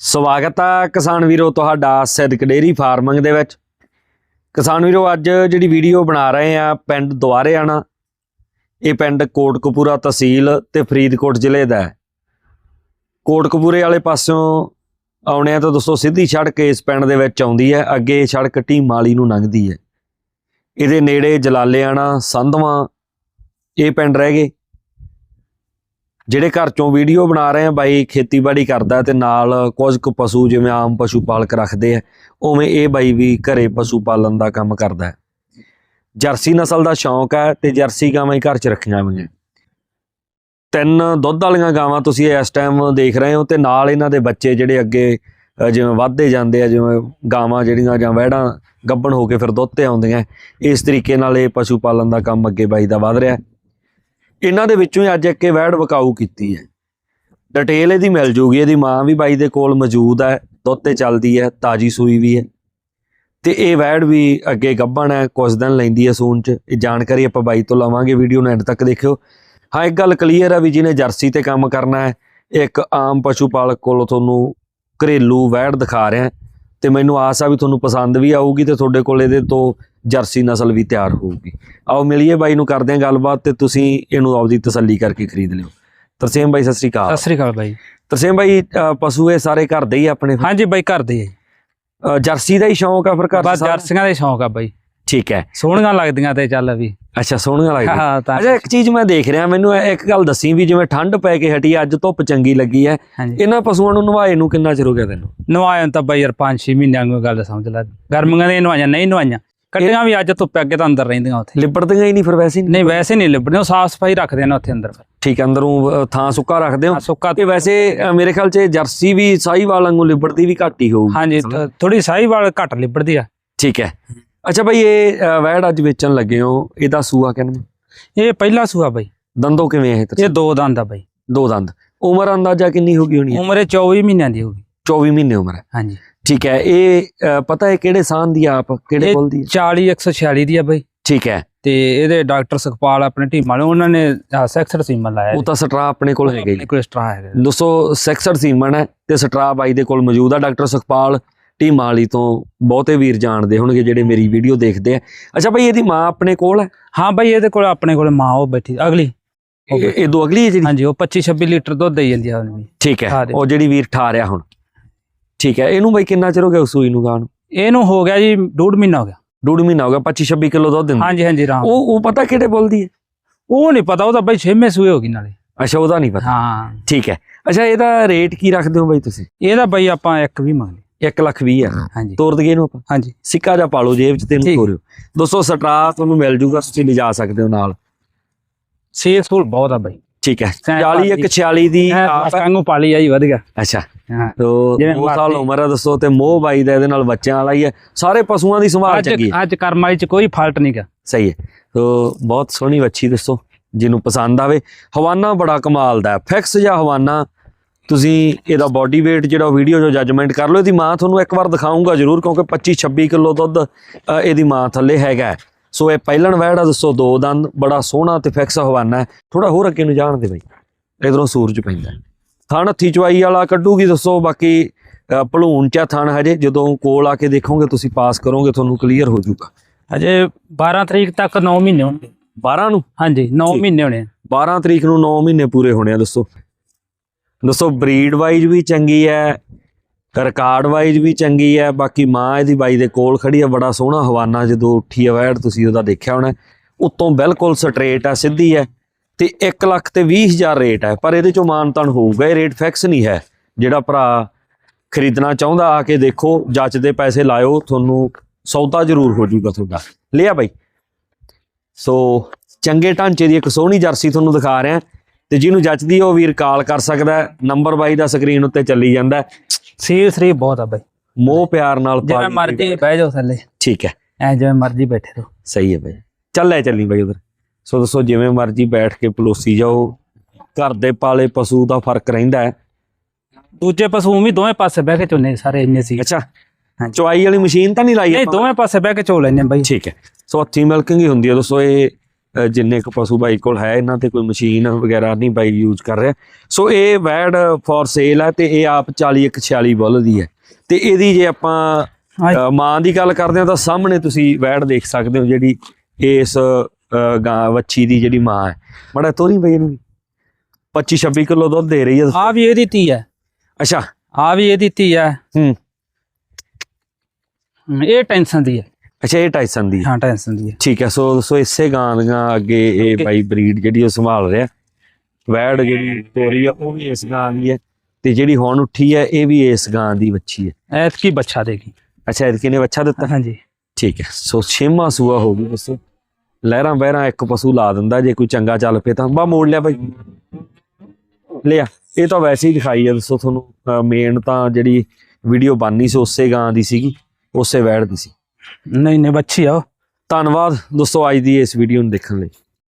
ਸਵਾਗਤ ਆ ਕਿਸਾਨ ਵੀਰੋ ਤੁਹਾਡਾ ਸਿੱਧਕ ਡੇਰੀ ਫਾਰਮਿੰਗ ਦੇ ਵਿੱਚ। ਕਿਸਾਨ ਵੀਰੋ, ਅੱਜ ਜਿਹੜੀ ਵੀਡੀਓ ਬਣਾ ਰਹੇ ਆ ਪਿੰਡ ਦੁਆਰੇ ਆਣਾ ਇਹ ਪਿੰਡ ਕੋਟਕਪੂਰਾ ਤਹਿਸੀਲ ਤੇ ਫਰੀਦਕੋਟ ਜ਼ਿਲ੍ਹੇ ਦਾ ਹੈ। ਕੋਟਕਪੂਰੇ ਵਾਲੇ ਪਾਸਿਓਂ ਆਉਣੇ ਆ ਤਾਂ ਦੋਸਤੋ ਸਿੱਧੀ ਸੜਕ ਇਸ ਪਿੰਡ ਦੇ ਵਿੱਚ ਆਉਂਦੀ ਹੈ, ਅੱਗੇ ਇਹ ਸੜਕ ਢੀਮਾਲੀ ਨੂੰ ਲੰਘਦੀ ਹੈ। ਇਹਦੇ ਨੇੜੇ ਜਲਾਲਿਆਣਾ, ਸੰਧਵਾਂ ਇਹ ਪਿੰਡ ਰਹਿ ਗਏ। ਜਿਹੜੇ ਘਰ ਚੋਂ ਵੀਡੀਓ ਬਣਾ ਰਹੇ ਆ, ਬਾਈ ਖੇਤੀਬਾੜੀ ਕਰਦਾ ਤੇ ਨਾਲ ਕੁਝ ਕੁ ਪਸ਼ੂ ਜਿਵੇਂ ਆਮ ਪਸ਼ੂ ਪਾਲਕ ਰੱਖਦੇ ਆ, ਉਵੇਂ ਇਹ ਬਾਈ ਵੀ ਘਰੇ ਪਸ਼ੂ ਪਾਲਣ ਦਾ ਕੰਮ ਕਰਦਾ ਹੈ। ਜਰਸੀ ਨਸਲ ਦਾ ਸ਼ੌਂਕ ਹੈ ਤੇ ਜਰਸੀ ਗਾਵਾਂ ਹੀ ਘਰ 'ਚ ਰੱਖੀਆਂ ਹੋਈਆਂ। ਤਿੰਨ ਦੁੱਧ ਵਾਲੀਆਂ ਗਾਵਾਂ ਤੁਸੀਂ ਇਸ ਟਾਈਮ ਦੇਖ ਰਹੇ ਹੋ ਤੇ ਨਾਲ ਇਹਨਾਂ ਦੇ ਬੱਚੇ ਜਿਹੜੇ ਅੱਗੇ ਜਿਵੇਂ ਵੱਧਦੇ ਜਾਂਦੇ ਆ, ਜਿਵੇਂ ਗਾਵਾਂ ਜਿਹੜੀਆਂ ਜਾਂ ਵਹਿੜਾਂ ਗੱਬਣ ਹੋ ਕੇ ਫਿਰ ਦੁੱਧ ਤੇ ਆਉਂਦੀਆਂ, ਇਸ ਤਰੀਕੇ ਨਾਲ ਇਹ ਪਸ਼ੂ ਪਾਲਣ ਦਾ ਕੰਮ ਅੱਗੇ ਬਾਈ ਦਾ ਵਧ ਰਿਹਾ ਇਹਨਾਂ ਦੇ ਵਿੱਚੋਂ ਹੀ ਅੱਜ ਇੱਕ ਇਹ ਵਹਿੜ ਵਕਾਊ ਕੀਤੀ ਹੈ। ਡਿਟੇਲ ਇਹਦੀ ਮਿਲ ਜੂਗੀ, ਇਹਦੀ ਮਾਂ ਵੀ ਬਾਈ ਦੇ ਕੋਲ ਮੌਜੂਦ ਹੈ, ਦੁੱਧ ਤੇ ਚੱਲਦੀ ਹੈ, ਤਾਜੀ ਸੂਈ ਵੀ ਹੈ। ਤੇ ਇਹ ਵੈੜ ਵੀ ਅੱਗੇ ਗੱਭਣ ਹੈ ਕੁਝ ਦਿਨ ਲੈਂਦੀ ਹੈ ਸੂਣ ਚ। ਇਹ ਜਾਣਕਾਰੀ ਆਪਾਂ ਬਾਈ ਤੋਂ ਲਵਾਂਗੇ, ਵੀਡੀਓ ਨੂੰ ਐਂਡ ਤੱਕ ਦੇਖਿਓ। ਹਾਂ, ਇੱਕ ਗੱਲ ਕਲੀਅਰ ਹੈ ਵੀ ਜਿਹਨੇ ਜਰਸੀ ਤੇ ਕੰਮ ਕਰਨਾ ਹੈ, ਇੱਕ ਆਮ ਪਸ਼ੂ ਪਾਲਕ ਕੋਲੋਂ ਤੁਹਾਨੂੰ ਘਰੇਲੂ ਵੈੜ ਦਿਖਾ ਰਿਹਾ ਤੇ ਮੈਨੂੰ ਆਸ ਆ ਵੀ ਤੁਹਾਨੂੰ ਪਸੰਦ ਵੀ ਆਊਗੀ ਤੇ ਤੁਹਾਡੇ ਕੋਲ ਇਹਦੇ ਤੋਂ ਜਰਸੀ ਨਸਲ ਵੀ ਤਿਆਰ ਹੋਊਗੀ। ਆਓ ਮਿਲੀਏ ਬਾਈ ਨੂੰ ਕਰਦੇ ਹਾਂ ਗੱਲਬਾਤ ਤੇ ਤੁਸੀਂ ਇਹਨੂੰ ਆਪਦੀ ਤਸੱਲੀ ਕਰਕੇ ਖਰੀਦ ਲਿਓ। ਤਰਸੇਮ ਬਾਈ ਸਤਿ ਸ੍ਰੀ ਅਕਾਲ। ਸਤਿ ਸ੍ਰੀ ਅਕਾਲ ਬਾਈ। ਤਰਸੇਮ ਬਾਈ ਅ, ਪਸ਼ੂ ਇਹ ਸਾਰੇ ਘਰ ਦੇ ਹੀ ਆਪਣੇ? ਹਾਂਜੀ ਬਾਈ ਘਰ ਦੇ ਹੀ। ਅ, ਜਰਸੀ ਦਾ ਹੀ ਸ਼ੌਂਕ ਆ ਫਿਰ ਘਰ 'ਚ ਬਸ ਸਾਰਾ? ਜਰਸੀਆਂ ਦੇ ਸ਼ੌਂਕ ਆ ਬਾਈ। ਠੀਕ ਹੈ। ਸੋਹਣੀਆਂ ਲੱਗਦੀਆਂ ਤੇ ਚੱਲ ਵੀ। ਅੱਛਾ ਸੋਹਣੀਆਂ ਲੱਗਦੀਆਂ ਹਾਂ ਤਾਂ ਅੱਛਾ ਇੱਕ ਚੀਜ਼ ਮੈਂ ਦੇਖ ਰਿਹਾ ਮੈਨੂੰ ਇੱਕ ਗੱਲ ਦੱਸੀ ਵੀ ਜਿਵੇਂ ਠੰਡ ਪੈ ਕੇ ਹਟੀ ਅੱਜ ਧੁੱਪ ਚੰਗੀ ਲੱਗੀ ਹੈ। ਇਹਨਾਂ ਪਸ਼ੂਆਂ ਨੂੰ ਨਵਾਏ ਨੂੰ ਕਿੰਨਾ ਚਿਰ ਹੋ ਗਿਆ ਤੈਨੂੰ? ਨਵਾਇਆਂ ਤਾਂ ਬਾਈ ਯਾਰ 5-6 ਮਹੀਨਿਆਂ ਨੂੰ ਗੱਲ ਸਮਝ ਲੈ। ਗਰਮੀਆਂ ਦੇ ਨਵਾਈਆਂ ਨਹੀਂ ਨਵਾਈਆਂ। ਕੱਟੀਆਂ ਵੀ ਅੱਜ ਧੁੱਪੇ ਅੱਗੇ ਤਾਂ ਅੰਦਰ ਰਹਿੰਦੀਆਂ ਉੱਥੇ। ਲਿਬੜਦੀਆਂ ਹੀ ਨਹੀਂ ਫਿਰ ਵੈਸੇ ਨਹੀਂ ਵੈਸੇ ਨਹੀਂ ਲਿਬੜਦੀਆਂ ਉਹ ਸਾਫ਼ ਸਫ਼ਾਈ ਰੱਖਦੇ ਨੇ ਉੱਥੇ ਅੰਦਰ ਠੀਕ ਹੈ, ਅੰਦਰੋਂ ਥਾਂ ਸੁੱਕਾ ਰੱਖਦੇ ਹੋ। ਸੁੱਕਾ ਤੇ ਵੈਸੇ ਮੇਰੇ ਖਿਆਲ 'ਚ ਜਰਸੀ ਵੀ ਸਾਹੀਵਾਲ ਵਾਂਗੂ ਲਿਬੜਦੀ ਵੀ ਘੱਟ ਹੀ ਹੋਊਗੀ। ਹਾਂਜੀ ਥੋੜੀ ਸਾਈ ਵਾਲ ਘੱਟ ਲਿਬੜਦੀ ਆ। ਠੀਕ ਹੈ। ਅੱਛਾ ਭਾਈ ਇਹ ਅ, ਵੈੜ ਅੱਜ ਵੇਚਣ ਲੱਗੇ ਹੋ। ਇਹਦਾ ਸੂਆ ਕਿੰਨਾ? ਇਹ ਪਹਿਲਾ ਸੂਆ ਬਾਈ। ਦੰਦੋਂ ਕਿਵੇਂ ਇਹ ਇਹ ਤਰਸੇਮ? ਦੋ ਦੰਦ ਆ ਬਾਈ। ਦੋ ਦੰਦ। ਉਮਰ ਅੰਦਾਜ਼ਾ ਕਿੰਨੀ ਹੋਗੀ ਹੋਣੀ ਹੈ? ਉਮਰੇ 24 ਮਹੀਨਿਆਂ ਦੀ ਹੋਊਗੀ 24 ਮਹੀਨੇ ਉਮਰ ਹੈ। ਹਾਂਜੀ। ਠੀਕ ਹੈ ਇਹ ਅ, ਪਤਾ ਹੈ ਕਿਹੜੇ ਸਾਨ ਦੀ ਆ ਆਪ? ਕਿਹੜੇ ਇਹ ਕੋਲ ਦੀ ਹੈ 40 146 ਦੀ ਆ ਬਾਈ। ਠੀਕ ਹੈ। ਤੇ ਇਹਦੇ ਡਾਕਟਰ ਸੁਖਪਾਲ ਆਪਣੇ ਟੀਮ ਵਾਲੇ ਉਹਨਾਂ ਨੇ ਸੈਕਸਰ ਸੀਮਨ ਲਾਇਆ ਉਹ ਤਾਂ ਸਟਰਾ ਆਪਣੇ ਕੋਲ ਹੈਗਾ ਹੀ ਆਪਣੇ ਕੋਲ ਸਟਰਾ ਹੈਗਾ। ਦੋਸਤੋ ਸੈਕਸਰ ਸੀਮਨ ਹੈ ਤੇ ਸਟਰਾ ਬਾਈ ਦੇ ਕੋਲ ਮੌਜੂਦ ਆ ਡਾਕਟਰ ਸੁਖਪਾਲ। ਟੀਮਾਂ ਵਾਲੀ ਤੋਂ ਬਹੁਤੇ ਵੀਰ ਜਾਣਦੇ ਹੋਣਗੇ ਜਿਹੜੇ ਮੇਰੀ ਵੀਡੀਓ ਦੇਖਦੇ ਆ। ਅੱਛਾ ਭਾਈ ਇਹਦੀ ਮਾਂ ਆਪਣੇ ਕੋਲ ਹੈ? ਹਾਂ ਬਾਈ ਇਹਦੇ ਕੋਲ ਆਪਣੇ ਕੋਲ ਮਾਂ ਉਹ ਬੈਠੀ ਅਗਲੀ। ਇਹ ਦੋ ਅਗਲੀ ਜਿਹੜੀ? ਹਾਂਜੀ ਉਹ 25 26 ਲੀਟਰ ਦੁੱਧ ਦੇਈ ਜਾਂਦੀ ਆ ਉਹਨੂੰ। ਵੀ। ਠੀਕ ਹੈ। ਉਹ ਜਿਹੜੀ ਵੀਰ ਠਾ ਰਿਹਾ ਹੁਣ। ਠੀਕ ਹੈ। ਇਹਨੂੰ ਬਾਈ ਕਿੰਨਾ ਚਿਰ ਹੋ ਗਿਆ ਸੂਈ ਨੂੰ ਗਾਂ ਨੂੰ? ਇਹਨੂੰ ਹੋ ਗਿਆ ਜੀ ਡੂਢ ਮਹੀਨਾ ਹੋ ਗਿਆ। ਡੂਢ ਮਹੀਨਾ ਹੋ ਗਿਆ 25 26 ਕਿਲੋ ਦੁੱਧ ਦਿੰਦੀ। ਹਾਂਜੀ ਹਾਂਜੀ ਰਾਮ। ਉਹ ਉਹ ਪਤਾ ਕਿਹੜੇ ਬੋਲਦੀ ਹੈ? ਉਹ ਨਹੀਂ ਪਤਾ ਉਹ ਤਾਂ ਬਾਈ ਛੇਵੇਂ ਸੂਏ ਹੋ ਗਈ ਨਾਲੇ। ਅੱਛਾ ਉਹਦਾ ਨਹੀਂ ਪਤਾ। ਹਾਂ। ਠੀਕ ਹੈ। ਅੱਛਾ ਇਹਦਾ ਰੇਟ ਕੀ ਰੱਖਦੇ ਹੋ ਬਾਈ ਤੁਸੀਂ? ਇਹਦਾ ਬਾਈ ਆਪਾਂ ਇੱਕ ਵੀ ਮੰਗ 1 ਲੱਖ 20 ਆ ਹਾਂਜੀ। ਤੋਰ ਦਈਏ ਇਹਨੂੰ ਆਪਾਂ? ਹਾਂਜੀ। ਸਿੱਕਾ ਜਾਂ ਪਾਲੋ ਜੇਬ 'ਚ ਤੈਨੂੰ ਠੀਕ। ਤੋਰਿਓ। ਦੋਸਤੋ ਸਟਰਾ ਤੁਹਾਨੂੰ ਮਿਲ ਜੂਗਾ ਤੁਸੀਂ ਲਿਜਾ ਸਕਦੇ ਹੋ ਨਾਲ। ਸੇਲ ਸੂਲ ਬਹੁਤ ਆ ਬਾਈ। ਠੀਕ ਹੈ। ਸੈਂ 40 ਇੱਕ 46 ਦੀ। ਕਾਂਗੂ ਪਾਲੀ ਆਈ ਵਧ ਗਿਆ। ਅੱਛਾ। ਹਾਂ। ਤੋ 2 ਸਾਲ। ਉਮਰ ਹੈ ਦੱਸੋ ਤੇ ਮੋਹ ਬਾਈ ਦਾ ਇਹਦੇ ਨਾਲ ਬੱਚਿਆਂ ਵਾਲਾ ਹੀ ਹੈ। ਸਾਰੇ ਪਸ਼ੂਆਂ ਦੀ ਸੰਭਾਲ ਚੰਗੀ ਹੈ। ਅੱਜ ਕਰਮਾਈ ਚ ਕੋਈ ਫਾਲਟ ਨਹੀਂ ਗਾ। ਸਹੀ ਹੈ। ਤੋ ਬਹੁਤ ਸੋਹਣੀ ਵੱਛੀ ਦੱਸੋ ਜਿਹਨੂੰ ਪਸੰਦ ਆਵੇ। ਹਵਾਨਾ ਬੜਾ ਕਮਾਲ ਦਾ ਫਿਕਸ ਜਾਂ ਹਵਾਨਾ ਤੁਸੀਂ ਇਹਦਾ ਬਾਡੀ weight ਜਿਹੜਾ ਵੀਡੀਓ ਜੋ ਜੱਜਮੈਂਟ ਕਰ ਲਓ ਇਹਦੀ ਮਾਂ ਤੁਹਾਨੂੰ ਇੱਕ ਵਾਰ ਦਿਖਾਉਂਗਾ ਜ਼ਰੂਰ ਕਿਉਂਕਿ 25 26 ਕਿਲੋ ਦੁੱਧ ਇਹਦੀ ਮਾਂ ਥੱਲੇ ਹੈਗਾ। ਸੋ ਇਹ ਪਹਿਲਣ ਵਹਿੜਾ ਦੱਸੋ ਦੋ ਦੰਦ ਬੜਾ ਸੋਹਣਾ ਤੇ ਫਿਕਸ ਹਵਾਨਾ ਹੈ ਥੋੜਾ ਹੋਰ ਅੱਗੇ ਨੂੰ ਜਾਣ ਦੇ ਬਈ ਇਧਰੋਂ ਸੂਰਜ ਪੈਂਦਾ। ਥਣ ਹੱਥੀ ਚਵਾਈ ਵਾਲਾ ਕੱਢੂਗੀ ਦੱਸੋ ਬਾਕੀ ਭਲੂਣ ਚ ਥਣ ਹਜੇ ਜਦੋਂ ਕੋਲ ਆ ਕੇ ਦੇਖੋਗੇ ਤੁਸੀਂ ਪਾਸ ਕਰੋਗੇ ਤੁਹਾਨੂੰ ਕਲੀਅਰ ਹੋ ਜਾਊਗਾ ਅਜੇ 12 ਤਰੀਕ ਤੱਕ 9 ਮਹੀਨੇ ਹੋਣਗੇ 12 ਨੂੰ ਹਾਂਜੀ 9 ਠੀਕ। ਮਹੀਨੇ ਹੋਣੇ ਆ। 12 ਤਰੀਕ ਨੂੰ 9 ਮਹੀਨੇ ਪੂਰੇ ਹੋਣੇ ਆ ਦੱਸੋ ਦੱਸੋ ਬਰੀਡ ਵਾਈਜ਼ ਵੀ ਚੰਗੀ ਹੈ ਰਿਕਾਰਡ ਵਾਈਜ਼ ਵੀ ਚੰਗੀ ਹੈ, ਬਾਕੀ ਮਾਂ ਇਹਦੀ ਬਾਈ ਦੇ ਕੋਲ ਖੜੀ ਹੈ, ਬੜਾ ਸੋਹਣਾ ਹਵਾਨਾ ਜਦੋਂ ਉੱਠੀ ਹੈ, ਵੈੜ ਤੁਸੀਂ ਉਹਦਾ ਦੇਖਿਆ ਹੋਣਾ, ਉੱਤੋਂ ਬਿਲਕੁਲ ਸਟ੍ਰੇਟ ਹੈ, ਸਿੱਧੀ ਹੈ ਤੇ 1 ਲੱਖ ਤੇ 20 ਹਜ਼ਾਰ ਰੇਟ ਹੈ, ਪਰ ਇਹਦੇ ਚੋਂ ਮਾਨਤਨ ਹੋਊਗਾ, ਇਹ ਰੇਟ ਫਿਕਸ ਨਹੀਂ ਹੈ, ਜਿਹੜਾ ਭਰਾ ਖਰੀਦਣਾ ਚਾਹੁੰਦਾ, ਆ ਕੇ ਦੇਖੋ, ਜੱਜਦੇ ਪੈਸੇ ਲਾਇਓ, ਤੁਹਾਨੂੰ ਸੌਦਾ ਜ਼ਰੂਰ ਹੋ ਜਾਊਗਾ ਤੁਹਾਡਾ, ਲਿਆ ਬਾਈ। ਸੋ, ਚੰਗੇ ਢਾਂਚੇ ਦੀ ਇੱਕ ਸੋਹਣੀ ਜਰਸੀ ਤੁਹਾਨੂੰ ਦਿਖਾ ਰਿਹਾ ਤੇ ਜਿਹਨੂੰ ਜੱਚਦੀ ਉਹ ਵੀਰ ਕਾਲ ਕਰ ਸਕਦਾ। ਨੰਬਰ ਬਾਈ ਦਾ ਸਕਰੀਨ ਉੱਤੇ ਚੱਲੀ ਜਾਂਦਾ। ਸੇਲ ਸਰੀ ਬਹੁਤ ਆ ਬਾਈ। ਮੋਹ ਪਿਆਰ ਨਾਲ ਜਿਵੇਂ ਪਾਲੀ- ਮਰਜ਼ੀ ਬਹਿ ਜਾਓ ਥੱਲੇ। ਠੀਕ ਹੈ। ਐ ਜਿਵੇਂ ਮਰਜ਼ੀ ਬੈਠੇ ਰਹੋ। ਸਹੀ ਹੈ ਬਾਈ। ਚੱਲ ਲੈ ਚੱਲੀ ਬਾਈ ਉਧਰ। ਸੋ ਦੱਸੋ ਜਿਵੇਂ ਮਰਜ਼ੀ ਬੈਠ ਕੇ ਪਲੋਸੀ ਜਾਓ। ਘਰ ਦੇ ਪਾਲੇ ਪਸ਼ੂ ਦਾ ਫ਼ਰਕ ਰਹਿੰਦਾ ਹੈ। ਦੂਜੇ ਪਸ਼ੂ ਵੀ ਦੋਵੇਂ ਪਾਸੇ ਬਹਿ ਕੇ ਚੋਨੇ ਸਾਰੇ ਇੰਨੇ ਸੀ ਅੱਛਾ। ਚੁਆਈ ਵਾਲੀ ਮਸ਼ੀਨ ਤਾਂ ਨਹੀਂ ਲਾਈ ਨਹੀਂ? ਦੋਵੇਂ ਪਾਸੇ ਬਹਿ ਕੇ ਚੋ ਲੈਨੇ ਬਾਈ। ਠੀਕ ਹੈ। ਸੋ ਹੱਥੀ ਮਿਲਕਿੰਗ ਹੀ ਹੁੰਦੀ ਹੈ ਦੋਸਤੋ ਇਹ ਜਿੰਨੇ ਕੁ ਪਸ਼ੂ ਬਾਈ ਕੋਲ ਹੈ ਇਹਨਾਂ ਤੇ ਕੋਈ ਮਸ਼ੀਨ ਵਗੈਰਾ ਨਹੀਂ ਬਾਈ ਯੂਜ਼ ਕਰ ਰਿਹਾ। ਸੋ ਇਹ ਵੈੜ ਫॉर ਸੇਲ ਹੈ ਤੇ ਇਹ ਆਪ 40 ਇੱਕ 46 ਬੁੱਲ ਦੀ ਹੈ। ਤੇ ਇਹਦੀ ਜੇ ਆਪਾਂ ਮਾਂ ਦੀ ਗੱਲ ਕਰਦੇ ਹਾਂ ਤਾਂ ਸਾਹਮਣੇ ਤੁਸੀਂ ਵੈੜ ਦੇਖ ਸਕਦੇ ਹੋ ਜਿਹੜੀ ਇਸ ਗਾਂ ਵੱਛੀ ਦੀ ਜਿਹੜੀ ਮਾਂ ਹੈ। ਬੜਾ ਤੋਰੀ ਬਈ ਇਹਨੂੰ 25 26 ਕਿਲੋ ਦੁੱਧ ਦੇ ਰਹੀ ਹੈ। ਆ ਵੀ ਇਹਦੀ ਧੀ ਹੈ। ਅੱਛਾ। ਆ ਵੀ ਇਹਦੀ ਧੀ ਹੈ। ਹੂੰ। ਇਹ ਟੈਨਸ਼ਨ ਦੀ ਹੈ। ਅੱਛਾ ਇਹ ਟਾਈਸਨ ਦੀ ਹੈ। ਟੈਨਸ਼ਨ ਦੀ ਹੈ। ਠੀਕ ਹੈ ਸੋ ਸੋ ਇਸੇ ਗਾਂ ਦੀਆਂ ਅੱਗੇ ਇਹ ਬਾਈ ਬਰੀਡ ਜਿਹੜੀ ਉਹ ਸੰਭਾਲ ਰਿਹਾ। ਵੈੜ ਜਿਹੜੀ ਤੋਰੀ ਆ ਉਹ ਵੀ ਇਸ ਗਾਂ ਦੀ ਹੈ ਤੇ ਜਿਹੜੀ ਹੁਣ ਉੱਠੀ ਹੈ ਇਹ ਵੀ ਇਸ ਗਾਂ ਦੀ ਵੱਛੀ ਹੈ। ਐਤਕੀ ਬੱਚਾ ਦੇਗੀ ਅੱਛਾ ਇਹ ਕਿਨੇ ਬੱਚਾ ਦਿੱਤਾ? ਹਾਂਜੀ। ਠੀਕ ਹੈ ਸੋ ਛੇਵਾਂ ਸੂਆ ਹੋ ਗਈ ਦੱਸੋ। ਲਹਿਰਾਂ ਬਹਿਰਾਂ ਇੱਕ ਪਸ਼ੂ ਲਾ ਦਿੰਦਾ ਜੇ ਕੋਈ ਚੰਗਾ ਚੱਲ ਪਏ ਤਾਂ। ਬਾ ਮੋੜ ਲਿਆ ਬਾਈ। ਲਿਆ ਇਹ ਤਾਂ ਵੈਸੇ ਹੀ ਦਿਖਾਈ ਹੈ ਦੱਸੋ ਤੁਹਾਨੂੰ। ਮੇਨ ਤਾਂ ਜਿਹੜੀ ਵੀਡੀਓ ਬਣਨੀ ਸੀ ਉਸੇ ਗਾਂ ਦੀ ਸੀਗੀ ਉਸੇ ਵੈੜ ਦੀ ਸੀ। ਨਹੀਂ ਨਹੀਂ ਬੱਚੀ ਆ ਧੰਨਵਾਦ ਦੋਸਤੋ ਅੱਜ ਦੀ ਇਸ ਵੀਡੀਓ ਨੂੰ ਦੇਖਣ ਲਈ।